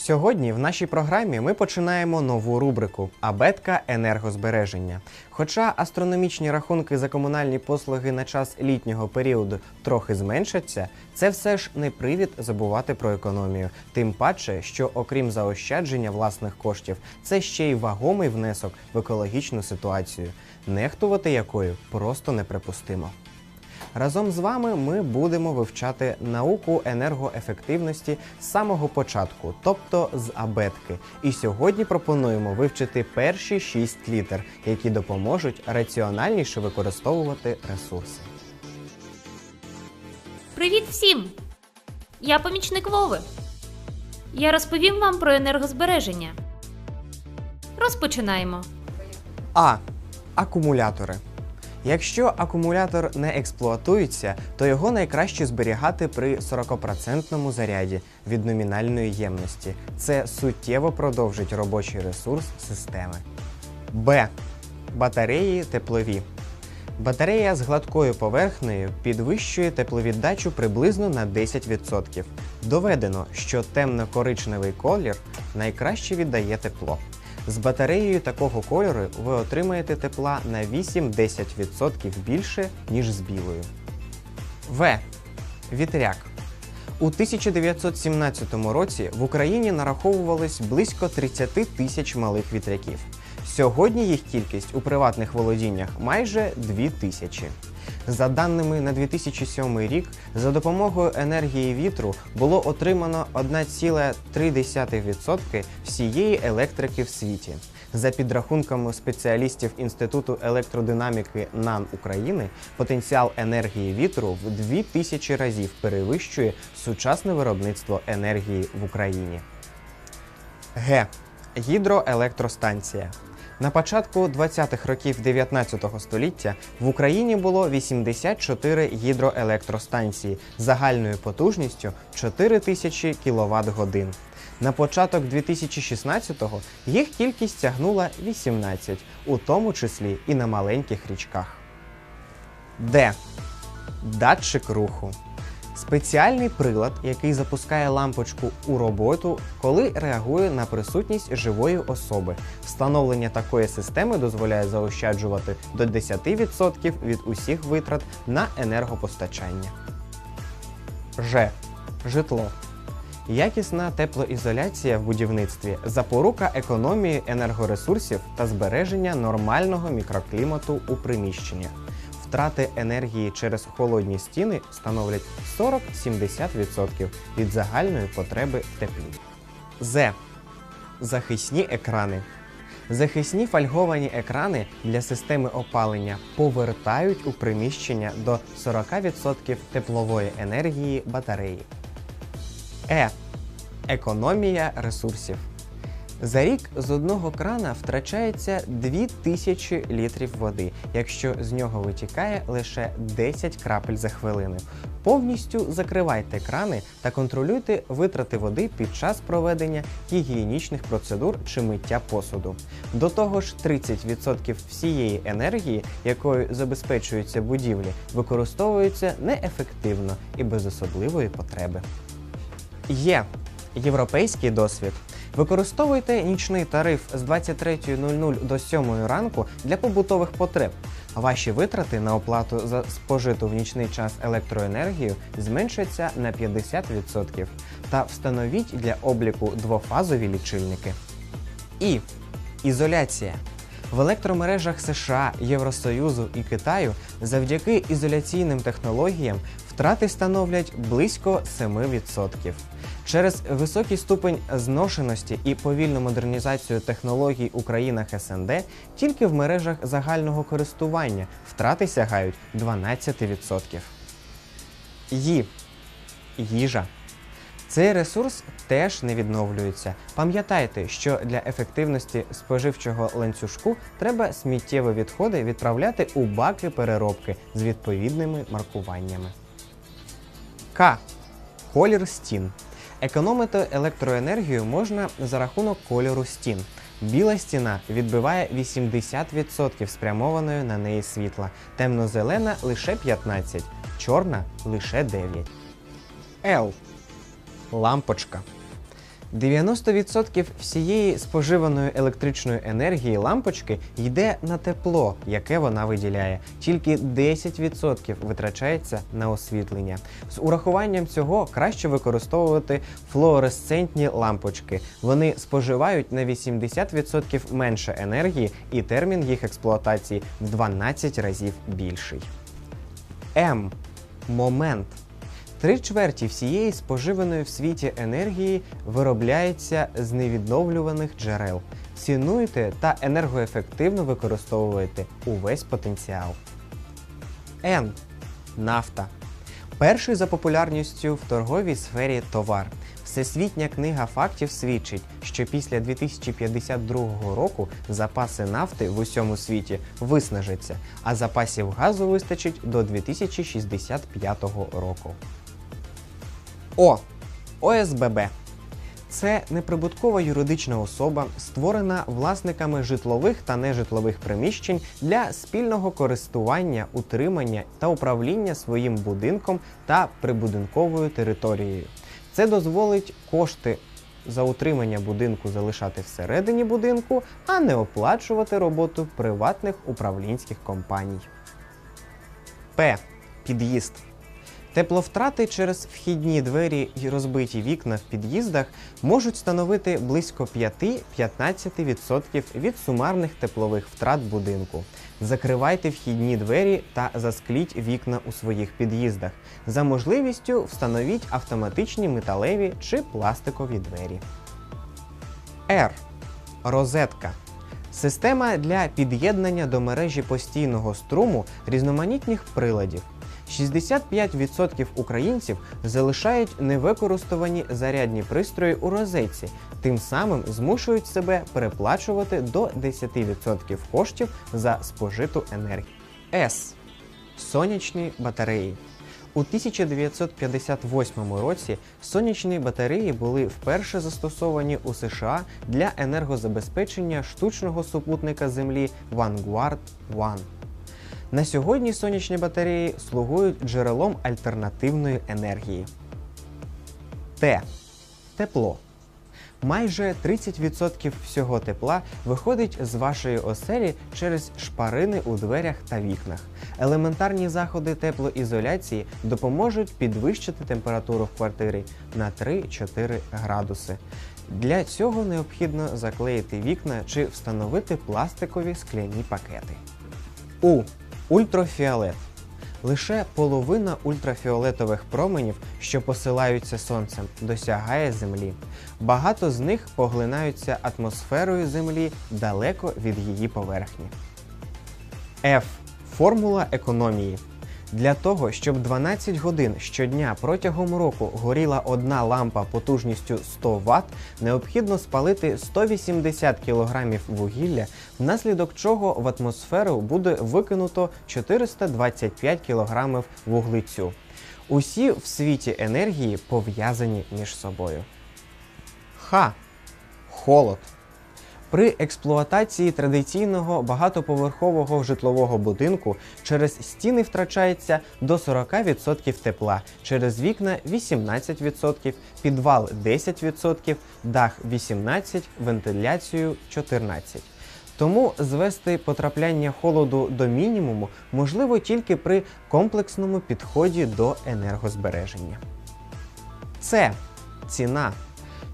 Сьогодні в нашій програмі ми починаємо нову рубрику Абетка енергозбереження. Хоча астрономічні рахунки за комунальні послуги на час літнього періоду трохи зменшаться, це все ж не привід забувати про економію. Тим паче, що окрім заощадження власних коштів, це ще й вагомий внесок в екологічну ситуацію, нехтувати якою просто неприпустимо. Разом з вами ми будемо вивчати науку енергоефективності з самого початку, тобто з абетки. І сьогодні пропонуємо вивчити перші шість літер, які допоможуть раціональніше використовувати ресурси. Привіт всім! Я помічник Вови. Я розповім вам про енергозбереження. Розпочинаємо. А. Акумулятори. Якщо акумулятор не експлуатується, то його найкраще зберігати при 40% заряді від номінальної ємності. Це суттєво продовжить робочий ресурс системи. Б. Батареї теплові. Батарея з гладкою поверхнею підвищує тепловіддачу приблизно на 10%. Доведено, що темно-коричневий колір найкраще віддає тепло. З батареєю такого кольору ви отримаєте тепла на 8-10% більше, ніж з білою. В. Вітряк. У 1917 році в Україні нараховувалось близько 30 тисяч малих вітряків. Сьогодні їх кількість у приватних володіннях майже 2 тисячі. За даними на 2007 рік, за допомогою енергії вітру було отримано 1,3% всієї електрики в світі. За підрахунками спеціалістів Інституту електродинаміки НАН України, потенціал енергії вітру в 2000 разів перевищує сучасне виробництво енергії в Україні. Г. Гідроелектростанція. На початку 20-х років 19 століття в Україні було 84 гідроелектростанції загальною потужністю 4000 кВт годин. На початок 2016-го їх кількість сягнула 18, у тому числі і на маленьких річках. Д. Датчик руху. Спеціальний прилад, який запускає лампочку у роботу, коли реагує на присутність живої особи. Встановлення такої системи дозволяє заощаджувати до 10% від усіх витрат на енергопостачання. Ж. Житло. Якісна теплоізоляція в будівництві запорука економії енергоресурсів та збереження нормального мікроклімату у приміщеннях. Втрати енергії через холодні стіни становлять 40-70% від загальної потреби в теплі. З. Захисні екрани. Захисні фольговані екрани для системи опалення повертають у приміщення до 40% теплової енергії батареї. Е. Економія ресурсів. За рік з одного крана втрачається 2000 літрів води, якщо з нього витікає лише 10 крапель за хвилину. Повністю закривайте крани та контролюйте витрати води під час проведення гігієнічних процедур чи миття посуду. До того ж, 30% всієї енергії, якою забезпечуються будівлі, використовуються неефективно і без особливої потреби. Є європейський досвід. Використовуйте нічний тариф з 23.00 до 7 ранку для побутових потреб. Ваші витрати на оплату за спожиту в нічний час електроенергію зменшаться на 50%. Та встановіть для обліку двофазові лічильники. І ізоляція. В електромережах США, Євросоюзу і Китаю завдяки ізоляційним технологіям втрати становлять близько 7%. Через високий ступень зношеності і повільну модернізацію технологій у країнах СНД тільки в мережах загального користування втрати сягають 12%. Ї. Їжа. Цей ресурс теж не відновлюється. Пам'ятайте, що для ефективності споживчого ланцюжку треба сміттєві відходи відправляти у баки переробки з відповідними маркуваннями. К. Колір стін. Економити електроенергію можна за рахунок кольору стін. Біла стіна відбиває 80% спрямованої на неї світла, темно-зелена лише 15%, чорна лише 9%. L. Лампочка. 90% всієї споживаної електричної енергії лампочки йде на тепло, яке вона виділяє. Тільки 10% витрачається на освітлення. З урахуванням цього краще використовувати флуоресцентні лампочки. Вони споживають на 80% менше енергії, і термін їх експлуатації в 12 разів більший. М. Момент. Три чверті всієї споживаної в світі енергії виробляється з невідновлюваних джерел. Цінуйте та енергоефективно використовуйте увесь потенціал. Н. Нафта. Перший за популярністю в торговій сфері товар. Всесвітня книга фактів свідчить, що після 2052 року запаси нафти в усьому світі виснажаться, а запасів газу вистачить до 2065 року. О. ОСББ. Це неприбуткова юридична особа, створена власниками житлових та нежитлових приміщень для спільного користування, утримання та управління своїм будинком та прибудинковою територією. Це дозволить кошти за утримання будинку залишати всередині будинку, а не оплачувати роботу приватних управлінських компаній. П. Під'їзд. Тепловтрати через вхідні двері й розбиті вікна в під'їздах можуть становити близько 5-15% від сумарних теплових втрат будинку. Закривайте вхідні двері та заскліть вікна у своїх під'їздах. За можливістю встановіть автоматичні металеві чи пластикові двері. R. Розетка. Система для під'єднання до мережі постійного струму різноманітних приладів. 65% українців залишають невикористовані зарядні пристрої у розетці, тим самим змушують себе переплачувати до 10% коштів за спожиту енергію. С. Сонячні батареї. У 1958 році сонячні батареї були вперше застосовані у США для енергозабезпечення штучного супутника Землі Vanguard 1. На сьогодні сонячні батареї слугують джерелом альтернативної енергії. Т. Тепло. Майже 30% всього тепла виходить з вашої оселі через шпарини у дверях та вікнах. Елементарні заходи теплоізоляції допоможуть підвищити температуру в квартирі на 3-4 градуси. Для цього необхідно заклеїти вікна чи встановити пластикові скляні пакети. У. Ультрафіолет. Лише половина ультрафіолетових променів, що посилаються сонцем, досягає Землі. Багато з них поглинаються атмосферою Землі далеко від її поверхні. F. Формула економії. Для того, щоб 12 годин щодня протягом року горіла одна лампа потужністю 100 Вт, необхідно спалити 180 кг вугілля, внаслідок чого в атмосферу буде викинуто 425 кг вуглецю. Усі в світі енергії пов'язані між собою. Х. Холод. При експлуатації традиційного багатоповерхового житлового будинку через стіни втрачається до 40% тепла, через вікна 18%, підвал 10%, дах 18%, вентиляцію 14%. Тому звести потрапляння холоду до мінімуму можливо тільки при комплексному підході до енергозбереження. Це ціна.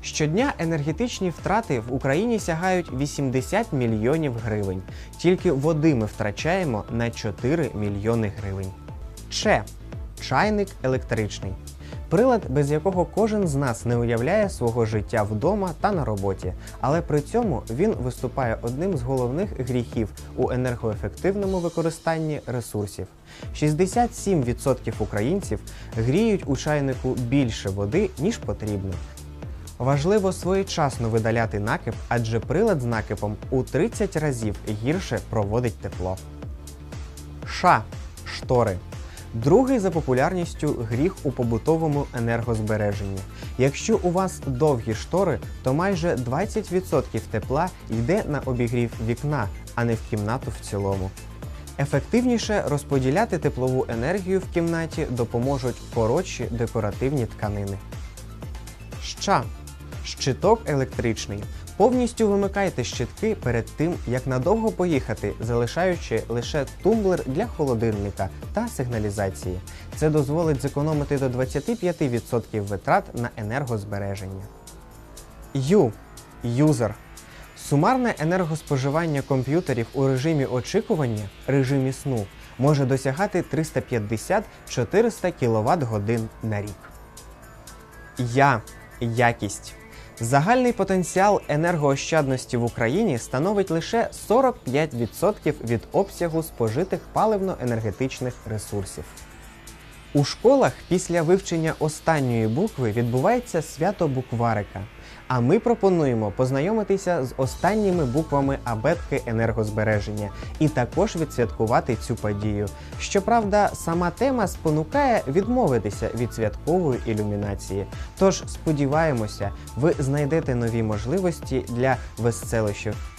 Щодня енергетичні втрати в Україні сягають 80 мільйонів гривень. Тільки води ми втрачаємо на 4 мільйони гривень. Че чайник електричний. Прилад, без якого кожен з нас не уявляє свого життя вдома та на роботі, але при цьому він виступає одним з головних гріхів у енергоефективному використанні ресурсів. 67% українців гріють у чайнику більше води, ніж потрібно. Важливо своєчасно видаляти накип, адже прилад з накипом у 30 разів гірше проводить тепло. Ша штори. Другий за популярністю гріх у побутовому енергозбереженні. Якщо у вас довгі штори, то майже 20% тепла йде на обігрів вікна, а не в кімнату в цілому. Ефективніше розподіляти теплову енергію в кімнаті допоможуть коротші декоративні тканини. Ща Щиток електричний. Повністю вимикайте щитки перед тим, як надовго поїхати, залишаючи лише тумблер для холодильника та сигналізації. Це дозволить зекономити до 25% витрат на енергозбереження. Ю. Юзер. Сумарне енергоспоживання комп'ютерів у режимі очікування, режимі сну, може досягати 350-400 кВт годин на рік. Я. Якість. Загальний потенціал енергоощадності в Україні становить лише 45% від обсягу спожитих паливно-енергетичних ресурсів. У школах після вивчення останньої букви відбувається свято букварика. А ми пропонуємо познайомитися з останніми буквами абетки енергозбереження і також відсвяткувати цю подію. Щоправда, сама тема спонукає відмовитися від святкової ілюмінації. Тож сподіваємося, ви знайдете нові можливості для веселощів